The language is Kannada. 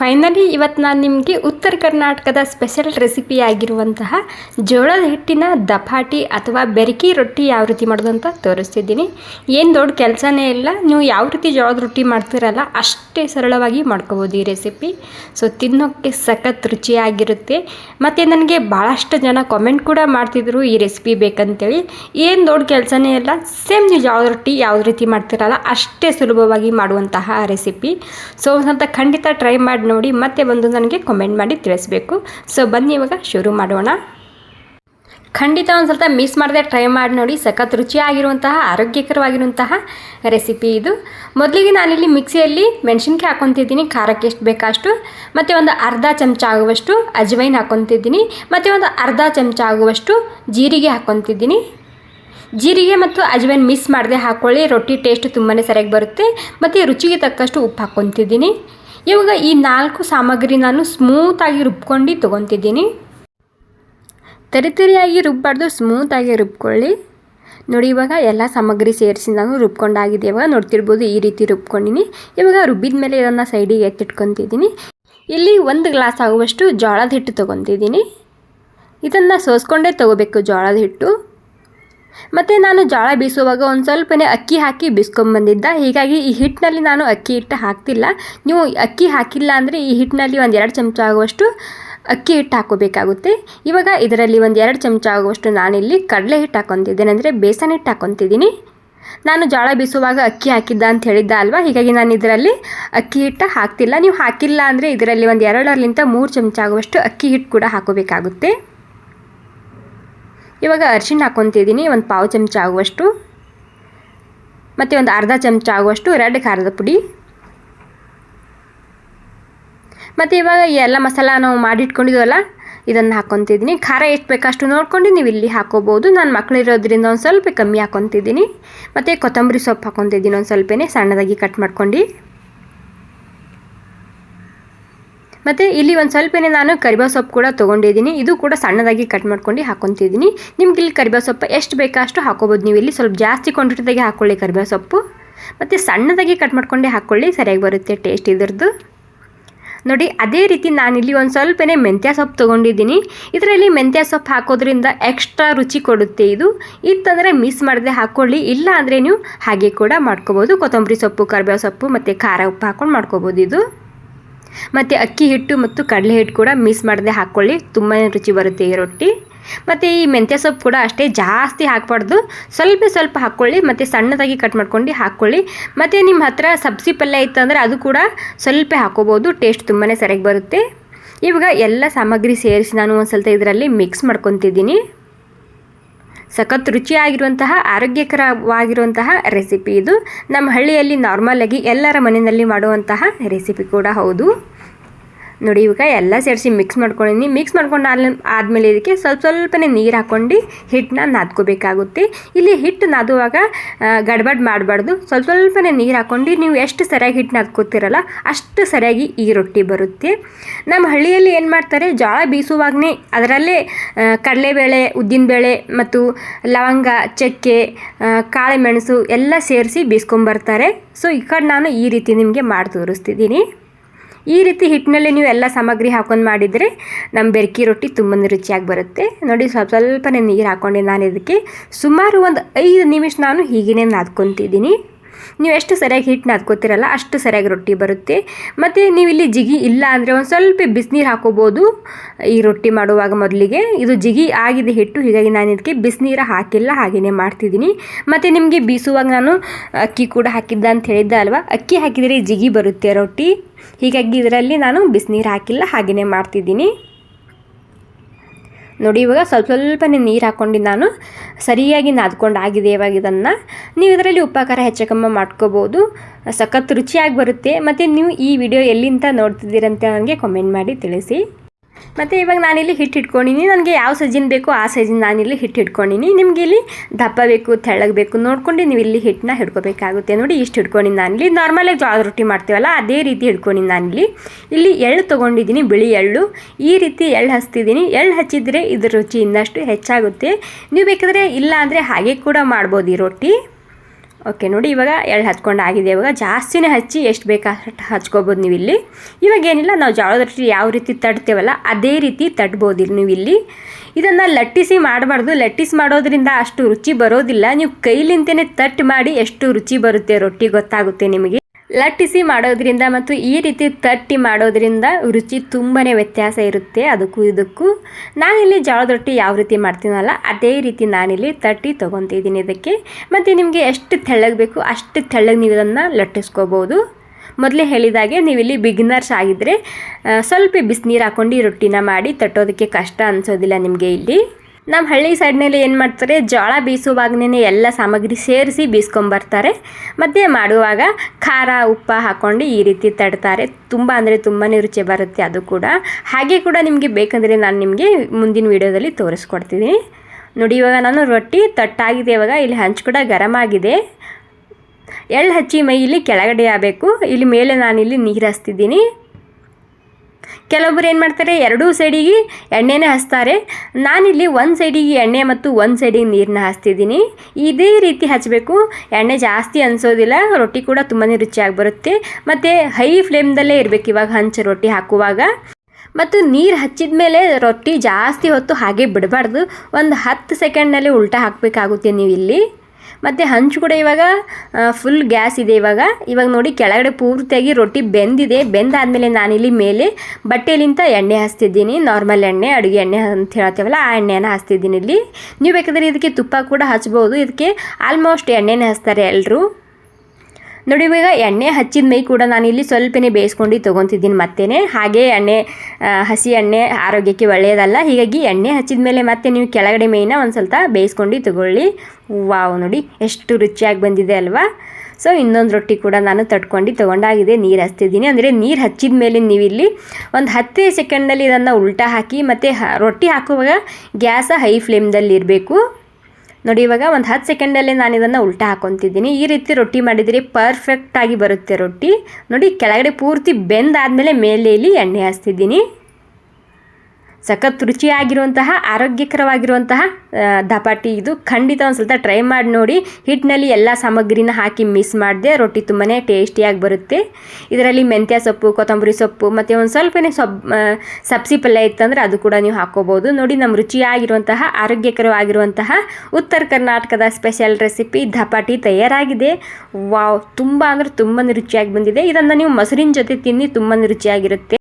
ಫೈನಲಿ ಇವತ್ತು ನಾನು ನಿಮಗೆ ಉತ್ತರ ಕರ್ನಾಟಕದ ಸ್ಪೆಷಲ್ ರೆಸಿಪಿ ಆಗಿರುವಂತಹ ಜೋಳದ ಹಿಟ್ಟಿನ ದಪಾಟಿ ಅಥವಾ ಬೆರಕಿ ರೊಟ್ಟಿ ಯಾವ ರೀತಿ ಮಾಡೋದು ಅಂತ ತೋರಿಸ್ತಿದ್ದೀನಿ. ಏನು ದೊಡ್ಡ ಕೆಲಸನೇ ಇಲ್ಲ, ನೀವು ಯಾವ ರೀತಿ ಜೋಳದ ರೊಟ್ಟಿ ಮಾಡ್ತೀರಲ್ಲ ಅಷ್ಟೇ ಸರಳವಾಗಿ ಮಾಡ್ಕೋಬೋದು ಈ ರೆಸಿಪಿ ಸೊ ತಿನ್ನೋಕ್ಕೆ ಸಖತ್ ರುಚಿಯಾಗಿರುತ್ತೆ. ಮತ್ತು ನನಗೆ ಭಾಳಷ್ಟು ಜನ ಕಾಮೆಂಟ್ ಕೂಡ ಮಾಡ್ತಿದ್ರು ಈ ರೆಸಿಪಿ ಬೇಕಂತೇಳಿ. ಏನು ದೊಡ್ಡ ಕೆಲಸನೇ ಇಲ್ಲ ಸೇಮ್ ನೀವು ಜೋಳದ ರೊಟ್ಟಿ ಯಾವ ರೀತಿ ಮಾಡ್ತೀರಲ್ಲ ಅಷ್ಟೇ ಸುಲಭವಾಗಿ ಮಾಡುವಂತಹ ರೆಸಿಪಿ ಸೊ ಅಂತ ಖಂಡಿತ ಟ್ರೈ ಮಾಡಿ ನೋಡಿ, ಮತ್ತೆ ಬಂದು ನನಗೆ ಕಮೆಂಟ್ ಮಾಡಿ ತಿಳಿಸ್ಬೇಕು. ಸೊ ಬನ್ನಿ ಇವಾಗ ಶುರು ಮಾಡೋಣ. ಖಂಡಿತ ಒಂದು ಸ್ವಲ್ಪ ಮಿಸ್ ಮಾಡದೆ ಟ್ರೈ ಮಾಡಿ ನೋಡಿ, ಸಖತ್ ರುಚಿಯಾಗಿರುವಂತಹ, ಆರೋಗ್ಯಕರವಾಗಿರುವಂತಹ ರೆಸಿಪಿ ಇದು. ಮೊದಲಿಗೆ ನಾನಿಲ್ಲಿ ಮಿಕ್ಸಿಯಲ್ಲಿ ಮೆಣಸಿನ್ಕಾಯಿ ಹಾಕೊತಿದ್ದೀನಿ, ಖಾರಕ್ಕೆ ಎಷ್ಟು ಬೇಕಷ್ಟು, ಮತ್ತು ಒಂದು ಅರ್ಧ ಚಮಚ ಆಗುವಷ್ಟು ಅಜ್ವೈನ್ ಹಾಕೊತಿದ್ದೀನಿ, ಮತ್ತು ಒಂದು ಅರ್ಧ ಚಮಚ ಆಗುವಷ್ಟು ಜೀರಿಗೆ ಹಾಕ್ಕೊತಿದ್ದೀನಿ ಜೀರಿಗೆ ಮತ್ತು ಅಜ್ವೈನ್ ಮಿಸ್ ಮಾಡದೆ ಹಾಕ್ಕೊಳ್ಳಿ ರೊಟ್ಟಿ ಟೇಸ್ಟ್ ತುಂಬಾ ಸರಿಯಾಗಿ ಬರುತ್ತೆ, ಮತ್ತು ರುಚಿಗೆ ತಕ್ಕಷ್ಟು ಉಪ್ಪು ಹಾಕ್ಕೊತಿದ್ದೀನಿ ಇವಾಗ ಈ ನಾಲ್ಕು ಸಾಮಗ್ರಿ ನಾನು ಸ್ಮೂತಾಗಿ ರುಬ್ಕೊಂಡು ತೊಗೊತಿದ್ದೀನಿ. ತರಿತರಿಯಾಗಿ ರುಬ್ಬಾರ್ದು ಸ್ಮೂತಾಗಿ ರುಬ್ಕೊಳ್ಳಿ. ನೋಡಿ, ಇವಾಗ ಎಲ್ಲ ಸಾಮಗ್ರಿ ಸೇರಿಸಿ ನಾನು ರುಬ್ಕೊಂಡಾಗಿದೆ. ಇವಾಗ ನೋಡ್ತಿರ್ಬೋದು ಈ ರೀತಿ ರುಬ್ಕೊಂಡಿನಿ. ಇವಾಗ ರುಬ್ಬಿದ ಮೇಲೆ ಇದನ್ನು ಸೈಡಿಗೆ ಎತ್ತಿಟ್ಕೊತಿದ್ದೀನಿ. ಇಲ್ಲಿ ಒಂದು ಗ್ಲಾಸ್ ಆಗುವಷ್ಟು ಜೋಳದ ಹಿಟ್ಟು ತೊಗೊತಿದ್ದೀನಿ. ಇದನ್ನು ಸೋಸ್ಕೊಂಡೇ ತೊಗೋಬೇಕು ಜೋಳದ ಹಿಟ್ಟು. ಮತ್ತು ನಾನು ಜೋಳ ಬೀಸುವಾಗ ಒಂದು ಸ್ವಲ್ಪನೇ ಅಕ್ಕಿ ಹಾಕಿ ಬಿಸ್ಕೊಂಬಂದಿದ್ದ. ಹೀಗಾಗಿ ಈ ಹಿಟ್ಟಿನಲ್ಲಿ ನಾನು ಅಕ್ಕಿ ಹಿಟ್ಟು ಹಾಕ್ತಿಲ್ಲ. ನೀವು ಅಕ್ಕಿ ಹಾಕಿಲ್ಲ ಅಂದರೆ ಈ ಹಿಟ್ಟಿನಲ್ಲಿ ಒಂದು ಎರಡು ಚಮಚ ಆಗುವಷ್ಟು ಅಕ್ಕಿ ಹಿಟ್ಟು ಹಾಕೋಬೇಕಾಗುತ್ತೆ ಇವಾಗ ಇದರಲ್ಲಿ ಒಂದು ಎರಡು ಚಮಚ ಆಗುವಷ್ಟು ನಾನಿಲ್ಲಿ ಕಡಲೆ ಹಿಟ್ಟು ಹಾಕೊತಿದ್ದೇನೆ ಅಂದರೆ ಬೇಸನ್ ಹಿಟ್ಟು ಹಾಕೊತಿದ್ದೀನಿ ನಾನು ಜೋಳ ಬೀಸುವಾಗ ಅಕ್ಕಿ ಹಾಕಿದ್ದ ಅಂತ ಹೇಳಿದ್ದ ಅಲ್ವಾ? ಹೀಗಾಗಿ ನಾನು ಇದರಲ್ಲಿ ಅಕ್ಕಿ ಹಿಟ್ಟು ಹಾಕ್ತಿಲ್ಲ. ನೀವು ಹಾಕಿಲ್ಲ ಅಂದರೆ ಇದರಲ್ಲಿ ಒಂದು ಎರಡರಲ್ಲಿಂತ ಮೂರು ಚಮಚ ಆಗುವಷ್ಟು ಅಕ್ಕಿ ಹಿಟ್ಟು ಕೂಡ ಹಾಕೋಬೇಕಾಗುತ್ತೆ ಇವಾಗ ಅರಿಶಿಣ ಹಾಕ್ಕೊತಿದ್ದೀನಿ, ಒಂದು ಪಾವು ಚಮಚ ಆಗುವಷ್ಟು. ಮತ್ತು ಒಂದು ಅರ್ಧ ಚಮಚ ಆಗುವಷ್ಟು ರೆಡ್ ಖಾರದ ಪುಡಿ. ಮತ್ತು ಇವಾಗ ಎಲ್ಲ ಮಸಾಲ ನಾವು ಮಾಡಿಟ್ಕೊಂಡಿದ್ವಲ್ಲ, ಇದನ್ನು ಹಾಕ್ಕೊತಿದ್ದೀನಿ. ಖಾರ ಎಷ್ಟು ಬೇಕಷ್ಟು ನೋಡ್ಕೊಂಡು ನೀವು ಇಲ್ಲಿ ಹಾಕೋಬೋದು. ನಾನು ಮಕ್ಕಳಿರೋದ್ರಿಂದ ಒಂದು ಸ್ವಲ್ಪ ಕಮ್ಮಿ ಹಾಕ್ಕೊತಿದ್ದೀನಿ. ಮತ್ತು ಕೊತ್ತಂಬರಿ ಸೊಪ್ಪು ಹಾಕ್ಕೊತಿದ್ದೀನಿ ಒಂದು ಸ್ವಲ್ಪನೇ, ಸಣ್ಣದಾಗಿ ಕಟ್ ಮಾಡ್ಕೊಂಡು. ಮತ್ತು ಇಲ್ಲಿ ಒಂದು ಸ್ವಲ್ಪನೇ ನಾನು ಕರಿಬೇವು ಸೊಪ್ಪು ಕೂಡ ತೊಗೊಂಡಿದ್ದೀನಿ. ಇದು ಕೂಡ ಸಣ್ಣದಾಗಿ ಕಟ್ ಮಾಡ್ಕೊಂಡು ಹಾಕೊತಿದ್ದೀನಿ. ನಿಮ್ಗೆ ಇಲ್ಲಿ ಕರಿಬೇವು ಸೊಪ್ಪು ಎಷ್ಟು ಬೇಕಷ್ಟು ಹಾಕೋಬೋದು. ನೀವು ಇಲ್ಲಿ ಸ್ವಲ್ಪ ಜಾಸ್ತಿ ಕ್ವಾಂಟಿಟಿದಾಗೆ ಹಾಕ್ಕೊಳ್ಳಿ ಕರಿಬೇವು ಸೊಪ್ಪು. ಮತ್ತು ಸಣ್ಣದಾಗಿ ಕಟ್ ಮಾಡ್ಕೊಂಡೆ ಹಾಕ್ಕೊಳ್ಳಿ ಸರಿಯಾಗಿ ಬರುತ್ತೆ ಟೇಸ್ಟ್ ಇದ್ರದ್ದು. ನೋಡಿ, ಅದೇ ರೀತಿ ನಾನಿಲ್ಲಿ ಒಂದು ಸ್ವಲ್ಪನೇ ಮೆಂತ್ಯ ಸೊಪ್ಪು ತೊಗೊಂಡಿದ್ದೀನಿ. ಇದರಲ್ಲಿ ಮೆಂತ್ಯ ಸೊಪ್ಪು ಹಾಕೋದ್ರಿಂದ ಎಕ್ಸ್ಟ್ರಾ ರುಚಿ ಕೊಡುತ್ತೆ ಇದು. ಇತ್ತಂದರೆ ಮಿಸ್ ಮಾಡದೆ ಹಾಕ್ಕೊಳ್ಳಿ ಇಲ್ಲ ಅಂದರೆ ನೀವು ಹಾಗೆ ಕೂಡ ಮಾಡ್ಕೋಬೋದು. ಕೊತ್ತಂಬರಿ ಸೊಪ್ಪು, ಕರಿಬೇವು ಸೊಪ್ಪು, ಮತ್ತು ಖಾರ ಉಪ್ಪು ಹಾಕ್ಕೊಂಡು ಮಾಡ್ಕೋಬೋದು ಇದು. ಮತ್ತು ಅಕ್ಕಿ ಹಿಟ್ಟು ಮತ್ತು ಕಡಲೆ ಹಿಟ್ಟು ಕೂಡ ಮಿಸ್ ಮಾಡದೆ ಹಾಕ್ಕೊಳ್ಳಿ. ತುಂಬಾ ರುಚಿ ಬರುತ್ತೆ ಈ ರೊಟ್ಟಿ. ಮತ್ತು ಈ ಮೆಂತ್ಯ ಸೊಪ್ಪು ಕೂಡ ಅಷ್ಟೇ ಜಾಸ್ತಿ ಹಾಕ್ಬಾರ್ದು. ಸ್ವಲ್ಪ ಸ್ವಲ್ಪ ಹಾಕ್ಕೊಳ್ಳಿ. ಮತ್ತು ಸಣ್ಣದಾಗಿ ಕಟ್ ಮಾಡ್ಕೊಂಡು ಹಾಕ್ಕೊಳ್ಳಿ. ಮತ್ತು ನಿಮ್ಮ ಹತ್ರ ಸಬ್ಸಿ ಪಲ್ಯ ಇತ್ತಂದರೆ ಅದು ಕೂಡ ಸ್ವಲ್ಪ ಹಾಕೋಬೋದು ಟೇಸ್ಟ್ ತುಂಬಾ ಸರಿಯಾಗಿ ಬರುತ್ತೆ. ಇವಾಗ ಎಲ್ಲ ಸಾಮಗ್ರಿ ಸೇರಿಸಿ ನಾನು ಒಂದು ಸ್ವಲ್ಪ ಇದರಲ್ಲಿ ಮಿಕ್ಸ್ ಮಾಡ್ಕೊತಿದ್ದೀನಿ. ಸಖತ್ ರುಚಿಯಾಗಿರುವಂತಹ ಆರೋಗ್ಯಕರವಾಗಿರುವಂತಹ ರೆಸಿಪಿ ಇದು. ನಮ್ಮ ಹಳ್ಳಿಯಲ್ಲಿ ನಾರ್ಮಲಾಗಿ ಎಲ್ಲರ ಮನೆಯಲ್ಲಿ ಮಾಡುವಂತಹ ರೆಸಿಪಿ ಕೂಡ ಹೌದು. ನೋಡಿ, ಇವಾಗ ಎಲ್ಲ ಸೇರಿಸಿ ಮಿಕ್ಸ್ ಮಾಡ್ಕೊಂಡಿನಿ. ಮಿಕ್ಸ್ ಮಾಡ್ಕೊಂಡು ಆದಮೇಲೆ ಇದಕ್ಕೆ ಸ್ವಲ್ಪ ಸ್ವಲ್ಪನೇ ನೀರು ಹಾಕ್ಕೊಂಡು ಹಿಟ್ಟನ್ನ ನಾದ್ಕೋಬೇಕಾಗುತ್ತೆ. ಇಲ್ಲಿ ಹಿಟ್ಟು ನಾದುವಾಗ ಗಡ್ಬಡ್ ಮಾಡಬಾರ್ದು. ಸ್ವಲ್ಪ ಸ್ವಲ್ಪನೇ ನೀರು ಹಾಕ್ಕೊಂಡು ನೀವು ಎಷ್ಟು ಸರಿಯಾಗಿ ಹಿಟ್ಟು ನಾದ್ಕೋತಿರಲ್ಲ ಅಷ್ಟು ಸರಿಯಾಗಿ ಈ ರೊಟ್ಟಿ ಬರುತ್ತೆ. ನಮ್ಮ ಹಳ್ಳಿಯಲ್ಲಿ ಏನು ಮಾಡ್ತಾರೆ, ಜೋಳ ಬೀಸುವಾಗನೇ ಅದರಲ್ಲೇ ಕಡಲೆಬೇಳೆ, ಉದ್ದಿನಬೇಳೆ ಮತ್ತು ಲವಂಗ, ಚಕ್ಕೆ ಕಾಳೆಮೆಣಸು ಎಲ್ಲ ಸೇರಿಸಿ ಬೀಸ್ಕೊಂಬರ್ತಾರೆ. ಸೊ ಈ ಕಡೆ ನಾನು ಈ ರೀತಿ ನಿಮಗೆ ಮಾಡಿ ತೋರಿಸ್ತಿದ್ದೀನಿ. ಈ ರೀತಿ ಹಿಟ್ಟಿನಲ್ಲಿ ನೀವು ಎಲ್ಲ ಸಾಮಗ್ರಿ ಹಾಕೊಂಡು ಮಾಡಿದರೆ ನಮ್ಮ ಬೆರಕಿ ರೊಟ್ಟಿ ತುಂಬ ರುಚಿಯಾಗಿ ಬರುತ್ತೆ. ನೋಡಿ ಸ್ವಲ್ಪ ಸ್ವಲ್ಪನೇ ನೀರು ಹಾಕೊಂಡೆ ನಾನು ಇದಕ್ಕೆ ಸುಮಾರು ಒಂದು ಐದು ನಿಮಿಷ ನಾನು ಹೀಗೇನೆ ನಾದ್ಕೊತಿದ್ದೀನಿ. ನೀವು ಎಷ್ಟು ಸರಿಯಾಗಿ ಹಿಟ್ಟನ್ನ ಹತ್ಕೋತಿರಲ್ಲ ಅಷ್ಟು ಸರಿಯಾಗಿ ರೊಟ್ಟಿ ಬರುತ್ತೆ. ಮತ್ತು ನೀವಿಲ್ಲಿ ಜಿಗಿ ಇಲ್ಲ ಅಂದರೆ ಒಂದು ಸ್ವಲ್ಪ ಬಿಸಿನೀರು ಹಾಕೋಬೋದು. ಈ ರೊಟ್ಟಿ ಮಾಡುವಾಗ ಮೊದಲಿಗೆ ಇದು ಜಿಗಿ ಆಗಿದೆ ಹಿಟ್ಟು, ಹೀಗಾಗಿ ನಾನು ಇದಕ್ಕೆ ಬಿಸಿನೀರು ಹಾಕಿಲ್ಲ ಹಾಗೆಯೇ ಮಾಡ್ತಿದ್ದೀನಿ. ಮತ್ತು ನಿಮಗೆ ಬೀಸುವಾಗ ನಾನು ಅಕ್ಕಿ ಕೂಡ ಹಾಕಿದ್ದ ಅಂತ ಹೇಳಿದ್ದೆ ಅಲ್ವಾ? ಅಕ್ಕಿ ಹಾಕಿದರೆ ಜಿಗಿ ಬರುತ್ತೆ ರೊಟ್ಟಿ. ಹೀಗಾಗಿ ಇದರಲ್ಲಿ ನಾನು ಬಿಸಿನೀರು ಹಾಕಿಲ್ಲ ಹಾಗೆಯೇ ಮಾಡ್ತಿದ್ದೀನಿ. ನೋಡಿ, ಇವಾಗ ಸ್ವಲ್ಪ ಸ್ವಲ್ಪನೇ ನೀರು ಹಾಕ್ಕೊಂಡು ನಾನು ಸರಿಯಾಗಿ ನಾದ್ಕೊಂಡು ಆಗಿದೆ ಇವಾಗ ಇದನ್ನು. ನೀವು ಇದರಲ್ಲಿ ಉಪಕಾರ ಹೆಚ್ಚಕಮ್ಮ ಮಾಡ್ಕೋಬೋದು. ಸಖತ್ ರುಚಿಯಾಗಿ ಬರುತ್ತೆ. ಮತ್ತು ನೀವು ಈ ವಿಡಿಯೋ ಎಲ್ಲಿಂದ ನೋಡ್ತಿದ್ದೀರಂತ ನನಗೆ ಕಮೆಂಟ್ ಮಾಡಿ ತಿಳಿಸಿ. ಮತ್ತು ಇವಾಗ ನಾನಿಲ್ಲಿ ಹಿಟ್ಟು ಇಟ್ಕೊಂಡಿನಿ ನನಗೆ ಯಾವ ಸೈಜಿನ ಬೇಕೋ ಆ ಸೈಜಿನ ನಾನಿಲ್ಲಿ ಹಿಟ್ಟು ಇಟ್ಕೊಂಡಿನಿ ನಿಮಗೆ ಇಲ್ಲಿ ದಪ್ಪ ಬೇಕು, ತೆಳ್ಳಗೆ ಬೇಕು ನೋಡ್ಕೊಂಡು ನೀವು ಇಲ್ಲಿ ಹಿಟ್ಟನ್ನ ಹಿಡ್ಕೋಬೇಕಾಗುತ್ತೆ. ನೋಡಿ ಇಷ್ಟು ಹಿಡ್ಕೊಂಡಿನಿ ನಾನಿಲ್ಲಿ. ನಾರ್ಮಲಾಗಿ ಜೋಳದ ರೊಟ್ಟಿ ಮಾಡ್ತೀವಲ್ಲ, ಅದೇ ರೀತಿ ಹಿಡ್ಕೊಂಡಿನಿ ನಾನಿಲ್ಲಿ. ಇಲ್ಲಿ ಎಳ್ಳು ತೊಗೊಂಡಿದ್ದೀನಿ, ಬಿಳಿ ಎಳ್ಳು. ಈ ರೀತಿ ಎಳ್ಳು ಹಚ್ತಿದ್ದೀನಿ. ಎಳ್ಳು ಹಚ್ಚಿದರೆ ಇದ್ರ ರುಚಿ ಇನ್ನಷ್ಟು ಹೆಚ್ಚಾಗುತ್ತೆ. ನೀವು ಬೇಕಾದರೆ ಇಲ್ಲ ಅಂದರೆ ಹಾಗೆ ಕೂಡ ಮಾಡ್ಬೋದು ಈ ರೊಟ್ಟಿ. ಓಕೆ ನೋಡಿ, ಇವಾಗ ಎಳ್ಳು ಹಚ್ಕೊಂಡು ಆಗಿದೆ ಇವಾಗ ಜಾಸ್ತಿನೇ ಹಚ್ಚಿ ಎಷ್ಟು ಬೇಕಾ? ಅಷ್ಟು ಹಚ್ಕೋಬೋದು ನೀವು ಇಲ್ಲಿ ಇವಾಗ ಏನಿಲ್ಲ, ನಾವು ಜೋಳದ ರೊಟ್ಟಿ ಯಾವ ರೀತಿ ತಡ್ತೇವಲ್ಲ ಅದೇ ರೀತಿ ತಟ್ಬೋದು ನೀವು ಇಲ್ಲಿ ಇದನ್ನು ಲಟ್ಟಿಸಿ ಮಾಡಬಾರ್ದು. ಲಟ್ಟಿಸಿ ಮಾಡೋದ್ರಿಂದ ಅಷ್ಟು ರುಚಿ ಬರೋದಿಲ್ಲ. ನೀವು ಕೈಲಿಂತನೇ ತಟ್ಟು ಮಾಡಿ ಎಷ್ಟು ರುಚಿ ಬರುತ್ತೆ ರೊಟ್ಟಿ ಗೊತ್ತಾಗುತ್ತೆ ನಿಮಗೆ. ಲಟ್ಟಿಸಿ ಮಾಡೋದ್ರಿಂದ ಮತ್ತು ಈ ರೀತಿ ತಟ್ಟಿ ಮಾಡೋದ್ರಿಂದ ರುಚಿ ತುಂಬಾ ವ್ಯತ್ಯಾಸ ಇರುತ್ತೆ. ಅದಕ್ಕೂ ಇದಕ್ಕೂ. ನಾನಿಲ್ಲಿ ಜೋಳದ ರೊಟ್ಟಿ ಯಾವ ರೀತಿ ಮಾಡ್ತೀನಲ್ಲ, ಅದೇ ರೀತಿ ನಾನಿಲ್ಲಿ ತಟ್ಟಿ ತೊಗೊತಿದ್ದೀನಿ ಇದಕ್ಕೆ. ಮತ್ತು ನಿಮಗೆ ಎಷ್ಟು ತೆಳ್ಳಗೆ ಬೇಕು ಅಷ್ಟು ತೆಳ್ಳಗೆ ನೀವು ಇದನ್ನು ಲಟ್ಟಿಸ್ಕೋಬೋದು. ಮೊದಲೇ ಹೇಳಿದಾಗೆ ನೀವಿಲ್ಲಿ ಬಿಗಿನರ್ಸ್ ಆಗಿದ್ದರೆ ಸ್ವಲ್ಪ ಬಿಸಿನೀರು ಹಾಕ್ಕೊಂಡು ರೊಟ್ಟಿನ ಮಾಡಿ ತಟ್ಟೋದಕ್ಕೆ ಕಷ್ಟ ಅನಿಸೋದಿಲ್ಲ ನಿಮಗೆ ಇಲ್ಲಿ. ನಮ್ಮ ಹಳ್ಳಿ ಸೈಡ್ನಲ್ಲಿ ಏನು ಮಾಡ್ತಾರೆ, ಜೋಳ ಬೀಸುವಾಗನೇ ಎಲ್ಲ ಸಾಮಗ್ರಿ ಸೇರಿಸಿ ಬೀಸ್ಕೊಂಬರ್ತಾರೆ ಮತ್ತು ಮಾಡುವಾಗ ಖಾರ ಉಪ್ಪು ಹಾಕ್ಕೊಂಡು ಈ ರೀತಿ ತಡ್ತಾರೆ. ತುಂಬ ಅಂದರೆ ತುಂಬಾ ರುಚಿ ಬರುತ್ತೆ ಅದು ಕೂಡ. ಹಾಗೆ ಕೂಡ ನಿಮಗೆ ಬೇಕಂದರೆ ನಾನು ನಿಮಗೆ ಮುಂದಿನ ವೀಡಿಯೋದಲ್ಲಿ ತೋರಿಸ್ಕೊಡ್ತೀನಿ ನೋಡಿ, ಇವಾಗ ನಾನು ರೊಟ್ಟಿ ತಟ್ಟಾಗಿದೆ, ಇವಾಗ ಇಲ್ಲಿ ಹಂಚು ಕೂಡ ಗರಮ್ ಆಗಿದೆ. ಎಳ್ಳು ಹಚ್ಚಿ ಮೈ ಇಲ್ಲಿ ಕೆಳಗಡೆ ಆಗಬೇಕು ಇಲ್ಲಿ ಮೇಲೆ ನಾನಿಲ್ಲಿ ನೀರು ಹಚ್ತಿದ್ದೀನಿ ಕೆಲವೊಬ್ಬರು ಏನು ಮಾಡ್ತಾರೆ, ಎರಡೂ ಸೈಡಿಗೆ ಎಣ್ಣೆನೇ ಹಚ್ತಾರೆ. ನಾನಿಲ್ಲಿ ಒಂದು ಸೈಡಿಗೆ ಎಣ್ಣೆ ಮತ್ತು ಒಂದು ಸೈಡಿಗೆ ನೀರನ್ನ ಹಚ್ತಿದ್ದೀನಿ. ಇದೇ ರೀತಿ ಹಚ್ಚಬೇಕು ಎಣ್ಣೆ ಜಾಸ್ತಿ ಅನಿಸೋದಿಲ್ಲ, ರೊಟ್ಟಿ ಕೂಡ ತುಂಬಾ ರುಚಿಯಾಗಿ ಬರುತ್ತೆ. ಮತ್ತು ಹೈ ಫ್ಲೇಮ್ದಲ್ಲೇ ಇರಬೇಕು ಇವಾಗ ಹಂಚು ರೊಟ್ಟಿ ಹಾಕುವಾಗ. ಮತ್ತು ನೀರು ಹಚ್ಚಿದ ಮೇಲೆ ರೊಟ್ಟಿ ಜಾಸ್ತಿ ಹೊತ್ತು ಹಾಗೆ ಬಿಡಬಾರ್ದು. ಒಂದು ಹತ್ತು ಸೆಕೆಂಡ್ನಲ್ಲಿ ಉಲ್ಟಾ ಹಾಕಬೇಕಾಗುತ್ತೆ ನೀವು ಇಲ್ಲಿ ಮತ್ತು ಹಂಚು ಕೂಡ ಇವಾಗ ಫುಲ್ ಗ್ಯಾಸ್ ಇದೆ ಇವಾಗ. ಇವಾಗ ನೋಡಿ ಕೆಳಗಡೆ ಪೂರ್ತಿಯಾಗಿ ರೊಟ್ಟಿ ಬೆಂದಿದೆ. ಬೆಂದಾದಮೇಲೆ ನಾನಿಲ್ಲಿ ಮೇಲೆ ಬಟ್ಟೆಲಿಂತ ಎಣ್ಣೆ ಹಚ್ತಿದ್ದೀನಿ ನಾರ್ಮಲ್ ಎಣ್ಣೆ, ಅಡುಗೆ ಎಣ್ಣೆ ಅಂತ ಹೇಳ್ತೇವಲ್ಲ, ಆ ಎಣ್ಣೆನ ಹಚ್ತಿದ್ದೀನಿ ಇಲ್ಲಿ. ನೀವು ಬೇಕಾದರೆ ಇದಕ್ಕೆ ತುಪ್ಪ ಕೂಡ ಹಚ್ಬೋದು. ಇದಕ್ಕೆ ಆಲ್ಮೋಸ್ಟ್ ಎಣ್ಣೆನೇ ಹಚ್ತಾರೆ ಎಲ್ಲರೂ ನೋಡಿ, ಇವಾಗ ಎಣ್ಣೆ ಹಚ್ಚಿದ ಮೈ ಕೂಡ ನಾನು ಇಲ್ಲಿ ಸ್ವಲ್ಪನೇ ಬೇಯಿಸ್ಕೊಂಡು ತೊಗೊತಿದ್ದೀನಿ ಮತ್ತೇನೆ. ಹಾಗೆ ಎಣ್ಣೆ ಹಸಿ ಎಣ್ಣೆ ಆರೋಗ್ಯಕ್ಕೆ ಒಳ್ಳೆಯದಲ್ಲ. ಹೀಗಾಗಿ ಎಣ್ಣೆ ಹಚ್ಚಿದ ಮೇಲೆ ಮತ್ತೆ ನೀವು ಕೆಳಗಡೆ ಮೇಯ್ನ ಒಂದು ಸ್ವಲ್ಪ ಬೇಯಿಸ್ಕೊಂಡು ತಗೊಳ್ಳಿ. ವಾವ್, ನೋಡಿ, ಎಷ್ಟು ರುಚಿಯಾಗಿ ಬಂದಿದೆ ಅಲ್ವಾ? ಸೊ ಇನ್ನೊಂದು ರೊಟ್ಟಿ ಕೂಡ ನಾನು ತಟ್ಕೊಂಡು ತೊಗೊಂಡಾಗಿದೆ, ನೀರು ಹಚ್ತಿದ್ದೀನಿ. ಅಂದರೆ ನೀರು ಹಚ್ಚಿದ ಮೇಲೆ ನೀವಿಲ್ಲಿ ಒಂದು ಹತ್ತು ಸೆಕೆಂಡಲ್ಲಿ ಇದನ್ನು ಉಲ್ಟಾ ಹಾಕಿ ಮತ್ತು ರೊಟ್ಟಿ ಹಾಕುವಾಗ ಗ್ಯಾಸ ಹೈ ಫ್ಲೇಮ್ದಲ್ಲಿ ಇರಬೇಕು ನೋಡಿ, ಇವಾಗ ಒಂದು ಹತ್ತು ಸೆಕೆಂಡಲ್ಲಿ ನಾನು ಇದನ್ನು ಉಲ್ಟಾ ಹಾಕೊತಿದ್ದೀನಿ. ಈ ರೀತಿ ರೊಟ್ಟಿ ಮಾಡಿದರೆ ಪರ್ಫೆಕ್ಟಾಗಿ ಬರುತ್ತೆ ರೊಟ್ಟಿ. ನೋಡಿ, ಕೆಳಗಡೆ ಪೂರ್ತಿ ಬೆಂದಾದಮೇಲೆ ಮೇಲೆ ಇಲ್ಲಿ ಎಣ್ಣೆ ಹಚ್ತಿದ್ದೀನಿ ಸಖತ್ ರುಚಿಯಾಗಿರುವಂತಹ, ಆರೋಗ್ಯಕರವಾಗಿರುವಂತಹ ಧಪಾಟಿ ಇದು. ಖಂಡಿತ ಒಂದು ಸ್ವಲ್ಪ ಟ್ರೈ ಮಾಡಿ ನೋಡಿ. ಹಿಟ್ಟಿನಲ್ಲಿ ಎಲ್ಲ ಸಾಮಗ್ರಿನ ಹಾಕಿ ಮಿಸ್ ಮಾಡಿದೆ ರೊಟ್ಟಿ ತುಂಬಾ ಟೇಸ್ಟಿಯಾಗಿ ಬರುತ್ತೆ. ಇದರಲ್ಲಿ ಮೆಂತ್ಯ ಸೊಪ್ಪು, ಕೊತ್ತಂಬರಿ ಸೊಪ್ಪು, ಮತ್ತು ಒಂದು ಸ್ವಲ್ಪನೇ ಸೊಬ್ ಸಬ್ಸಿ ಪಲ್ಯ ಇತ್ತಂದ್ರೆ ಅದು ಕೂಡ ನೀವು ಹಾಕ್ಕೋಬೋದು ನೋಡಿ ನಮ್ಮ ರುಚಿಯಾಗಿರುವಂತಹ, ಆರೋಗ್ಯಕರವಾಗಿರುವಂತಹ ಉತ್ತರ ಕರ್ನಾಟಕದ ಸ್ಪೆಷಲ್ ರೆಸಿಪಿ ಧಪಾಟಿ ತಯಾರಾಗಿದೆ. ವಾವ್, ತುಂಬ ಅಂದರೆ ತುಂಬಾ ರುಚಿಯಾಗಿ ಬಂದಿದೆ. ಇದನ್ನು ನೀವು ಮೊಸರಿನ ಜೊತೆ ತಿನ್ನಿ ತುಂಬಾ ರುಚಿಯಾಗಿರುತ್ತೆ.